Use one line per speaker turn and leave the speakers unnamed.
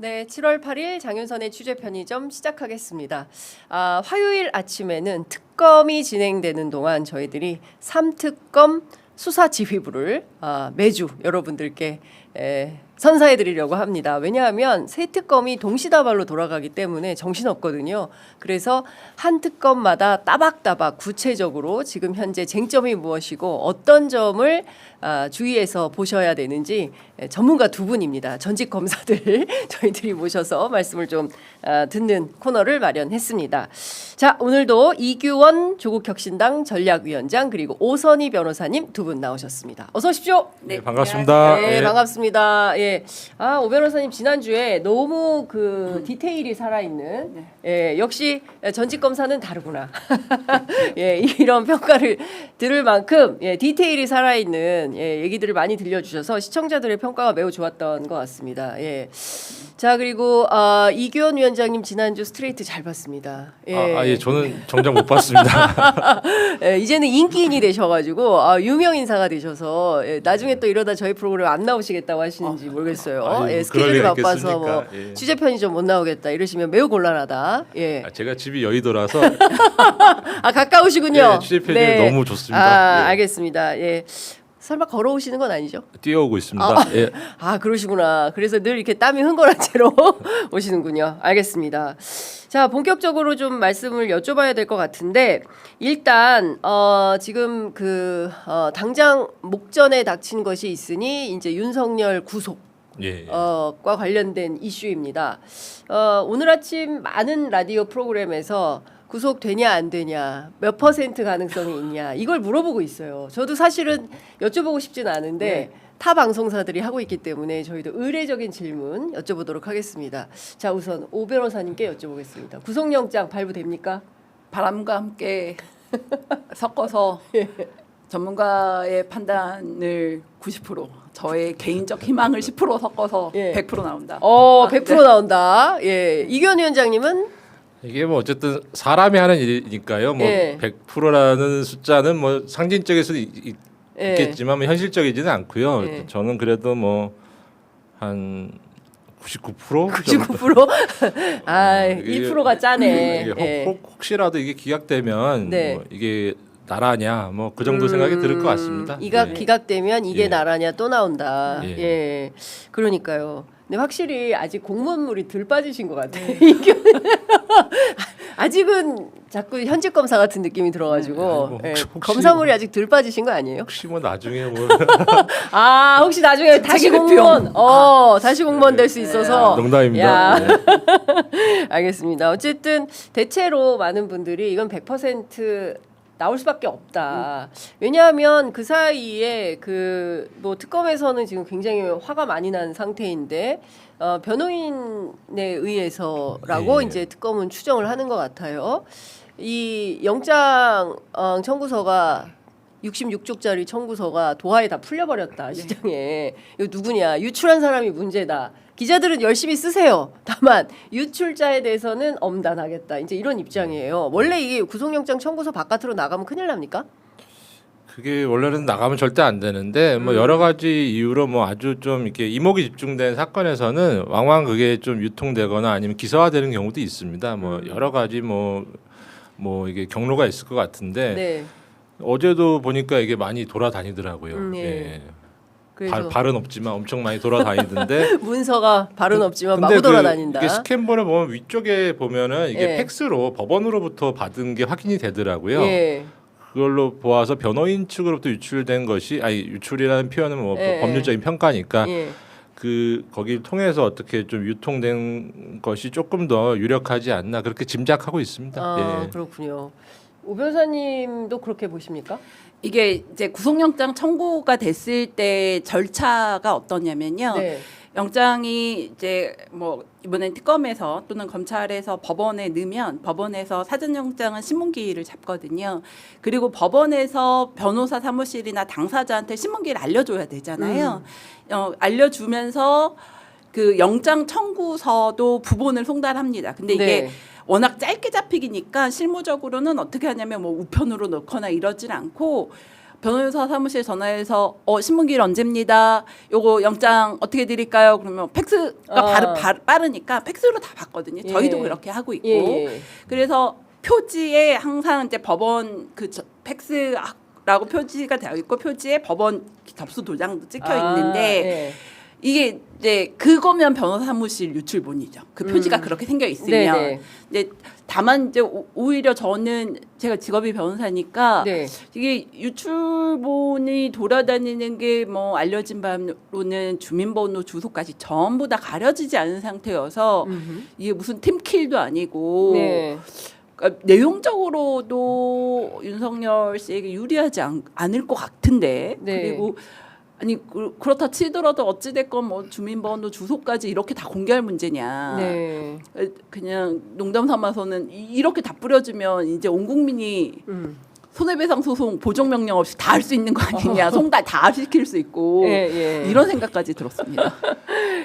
네, 7월 8일 장윤선의 취재 편의점 시작하겠습니다. 아, 화요일 아침에는 특검이 진행되는 동안 저희들이 삼특검 수사 지휘부를 아, 매주 여러분들께 에, 선사해 드리려고 합니다. 왜냐하면 세 특검이 동시다발로 돌아가기 때문에 정신없거든요. 그래서 한 특검마다 따박따박 구체적으로 지금 현재 쟁점이 무엇이고 어떤 점을 아, 주의해서 보셔야 되는지 에, 전문가 두 분입니다. 전직 검사들 저희들이 모셔서 말씀을 좀 아, 듣는 코너를 마련했습니다. 자, 오늘도 이규원 조국혁신당 전략위원장 그리고 오선희 변호사님 두 분 나오셨습니다. 어서 오십시오.
네, 반갑습니다.
네,
예.
반갑습니다. 예. 아, 오 변호사님 지난주에 너무 그 디테일이 살아있는 예, 역시 전직 검사는 다르구나. 예, 이런 평가를 들을 만큼 예, 디테일이 살아있는 예, 얘기들을 많이 들려주셔서 시청자들의 평가가 매우 좋았던 것 같습니다. 예. 자, 그리고 아, 이규원 위원장님 지난주 스트레이트 잘 봤습니다. 예.
아, 아, 예, 저는 정작 못 봤습니다.
예, 이제는 인기인이 되셔가지고 아, 유명 인사가 되셔서 예, 나중에 또 이러다 저희 프로그램 안 나오시겠다고 하시는지 모르겠어요.
아유,
예,
그럴
스케줄이 바빠서 뭐?
예.
취재 편의점 못 나오겠다 이러시면 매우 곤란하다. 예,
아, 제가 집이 여의도라서
아 가까우시군요.
예, 취재 편의점 너무 좋습니다.
아,
예.
알겠습니다. 예. 설마 걸어오시는 건 아니죠?
뛰어오고 있습니다. 예.
아 그러시구나. 그래서 늘 이렇게 땀이 흥건한 채로 오시는군요. 알겠습니다. 자 본격적으로 좀 말씀을 여쭤봐야 될 것 같은데 일단 어, 지금 그 어, 당장 목전에 닥친 것이 있으니 이제 윤석열 구속.
예. 예.
어,과 관련된 이슈입니다. 어, 오늘 아침 많은 라디오 프로그램에서 구속되냐 안 되냐 몇 퍼센트 가능성이 있냐 이걸 물어보고 있어요. 저도 사실은 여쭤보고 싶진 않은데 타 방송사들이 하고 있기 때문에 저희도 의례적인 질문 여쭤보도록 하겠습니다. 자 우선 오 변호사님께 여쭤보겠습니다. 구속영장 발부됩니까?
바람과 함께 섞어서
예.
전문가의 판단을 90% 저의 개인적 희망을 10% 섞어서
예.
100% 나온다.
어,
아,
100%
네.
나온다. 예, 이견 위원장님은
이게 뭐 어쨌든 사람이 하는 일이니까요. 뭐
예.
100%라는 숫자는 뭐 상징적일 수도 있, 있-
예.
있겠지만 뭐 현실적이지는 않고요.
예.
저는 그래도 뭐한 99%?
99%? 아,
어, 이게-
2%가 짜네.
이게 혹-
예.
혹, 혹시라도 이게 기각되면
네.
뭐 이게 나라냐 뭐 그 정도 생각이 들을 것 같습니다.
음, 이가
예.
기각되면 이게
예.
나라냐 또 나온다. 예.
예.
그러니까요. 근데 확실히 아직 공무원물이 덜 빠지신 것 같아요.
네.
아직은 자꾸 현직 검사 같은 느낌이 들어가지고
아니, 뭐
예,
혹시- 혹시
검사물이 아직 덜 빠지신 거 아니에요?
혹시 뭐 나중에 뭐
아 혹시 나중에 다시
책임의
공무원, 어 다시 공무원 될 수 있어서
농담입니다.
야.
네.
알겠습니다. 어쨌든 대체로 많은 분들이 이건 100% 나올 수밖에 없다. 왜냐하면 그 사이에 그 뭐 특검에서는 지금 굉장히 화가 많이 난 상태인데 어, 변호인에 의해서라고
예.
이제 특검은 추정을 하는 것 같아요. 이 영장 어, 청구서가 66쪽짜리 청구서가 도하에 다 풀려버렸다 시장에. 이거 누구냐? 유출한 사람이 문제다. 기자들은 열심히 쓰세요. 다만 유출자에 대해서는 엄단하겠다. 이제 이런 입장이에요. 원래 이게 구속영장 청구서 바깥으로 나가면 큰일 납니까?
그게 원래는 나가면 절대 안 되는데
음.
뭐 여러 가지 이유로 뭐 아주 좀 이렇게 이목이 집중된 사건에서는 왕왕 그게 좀 유통되거나 아니면 기사화되는 경우도 있습니다. 뭐
음.
여러 가지 뭐 뭐 이게 경로가 있을 것 같은데
네
어제도 보니까 이게 많이 돌아다니더라고요.
음, 예.
예.
그래서
발, 발은 없지만 엄청 많이 돌아다니던데
문서가 발은 없지만
근데
마구 돌아다닌다
그 이게 스캔본을 보면 위쪽에 보면은 이게
예.
팩스로 법원으로부터 받은 게 확인이 되더라고요.
예.
그걸로 보아서 변호인 측으로부터 유출된 것이 아니 유출이라는 표현은 뭐
예.
법률적인 평가니까
예.
그 거기를 통해서 어떻게 좀 유통된 것이 조금 더 유력하지 않나 그렇게 짐작하고 있습니다.
아
예.
그렇군요 오 변호사님도 그렇게 보십니까
이게 이제 구속영장 청구가 됐을 때 절차가 어떠냐면요.
네.
영장이 이제 뭐 이번엔 특검에서 또는 검찰에서 법원에 넣으면 법원에서 사전영장은 신문기일을 잡거든요. 그리고 법원에서 변호사 사무실이나 당사자한테 신문기를 알려줘야 되잖아요. 어, 알려주면서 그 영장 청구서도 부본을 송달합니다. 근데 이게
네.
워낙 짧게 잡히기니까 실무적으로는 어떻게 하냐면 뭐 우편으로 넣거나 이러질 않고 변호사 사무실 전화해서 어 신문기일 언제입니다. 요거 영장 어떻게 드릴까요? 그러면 팩스가
아.
바르, 바- 빠르니까 팩스로 다 받거든요.
예.
저희도 그렇게 하고 있고.
예, 예.
그래서 표지에 항상 이제 법원 그 저- 팩스라고 표지가 되어 있고 표지에 법원 접수 도장도 찍혀
아,
있는데
예.
이게 이제 그거면 변호사 사무실 유출본이죠. 그 표지가
음.
그렇게 생겨
네,
있으면.
네.
근데 다만 이제 오- 오히려 저는 제가 직업이 변호사니까
네.
이게 유출본이 돌아다니는 게 뭐 알려진 바로는 주민번호 주소까지 전부 다 가려지지 않은 상태여서
음흠.
이게 무슨 팀킬도 아니고
네.
그러니까 내용적으로도 윤석열 씨에게 유리하지 않, 않을 것 같은데
네.
그리고 아니 그, 그렇다 치더라도 어찌 됐건 뭐 주민번호 주소까지 이렇게 다 공개할 문제냐
네.
그냥 농담 삼아서는 이- 이렇게 다 뿌려주면 이제 온 국민이
음.
손해배상 소송 보정 명령 없이 다 할 수 있는 거 아니냐 송달 다 시킬 수 있고
예, 예.
이런 생각까지 들었습니다.